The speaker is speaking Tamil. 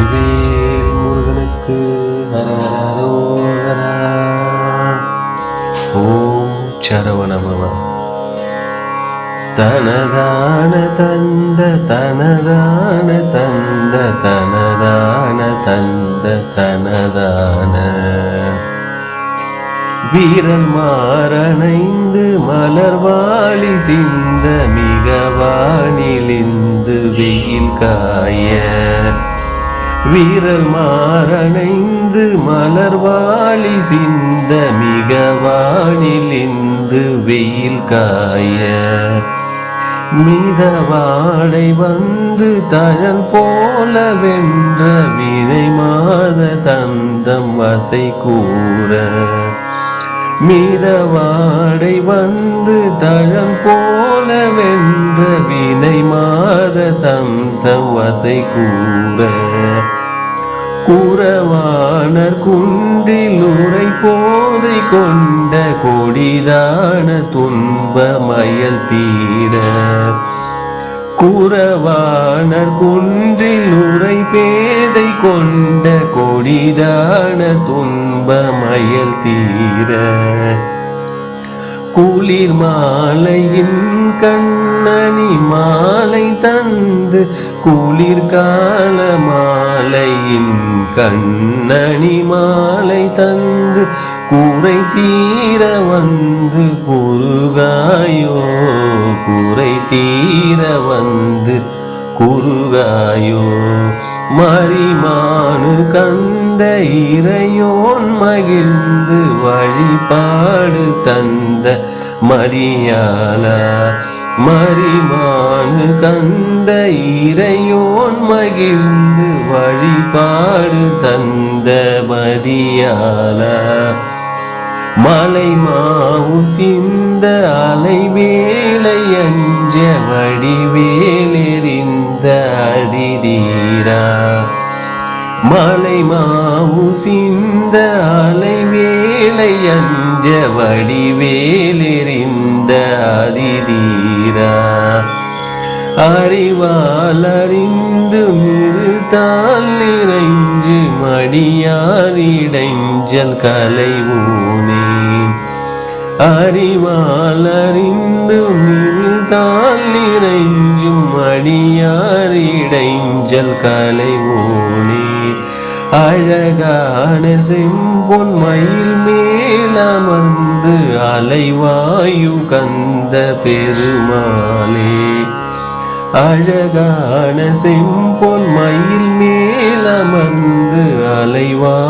வெற்றிவேல் முருகனுக்கு ஹரஹரோகரா ஓம் சரவணபவ தனதான தந்த தனதான தந்த தனதான தந்த தனதான. வீரன் மாறனைந்து மலர்வாளி சிந்த மிக வானிலிந்து வெயில் காய. வீரல் மாறணைந்து மலர்வாளி சிந்த மிக வானிலிந்து வெயில் காய. மிதவாடை வந்து தழல் போல வென்ற வினை மாத தந்தம் வசை கூற. மிதவாடை வந்து தழல் போல வென்ற வினை மாத தந்தம் வசை கூற குறவானர் குன்றில் உரை போதை கொண்ட கொடிதான துன்ப மயல் தீர. குறவானர் குன்றில் உரை பேதை கொண்ட கொடிதான துன்ப மயல் தீர. குளிர் மாலையின் கண்ணனி மாலை தந்து குளிர் கால மாலையின் கண்ணனி மாலை தந்து குறை தீர வந்து குறுகாயோ குறை தீர வந்து குறுகாயோ. மரிமானு கந்த இறையோன் மகிழ்ந்து வழிபாடு தந்த மரியாலா மரிமானு கந்த இறையோன் மகிழ்ந்து வழிபாடு தந்த மதியாளா மலை மாவு சிந்த அலை வேலை அஞ்ச வடிவேலெறிந்த மலை மாமு சிந்த அலை வேலை அஞ்ச வடிவேலெறிந்த அதிதீரா. அறிவாலறிந்து மிருதால் நிறைஞ்சு மடியாரிடைஞ்சல் கலை ஊனே. அறிவாலறிந்து மிருதால் நிறைஞ்சும் மடியாரிடைஞ்சல் கலை ஊனே. அழகான செம்பொன் மயில் மேல் அமர்ந்து அலைவாயு கந்த பெருமாளே அழகான செம்பொன் மயில் மேல் அமர்ந்து அலைவா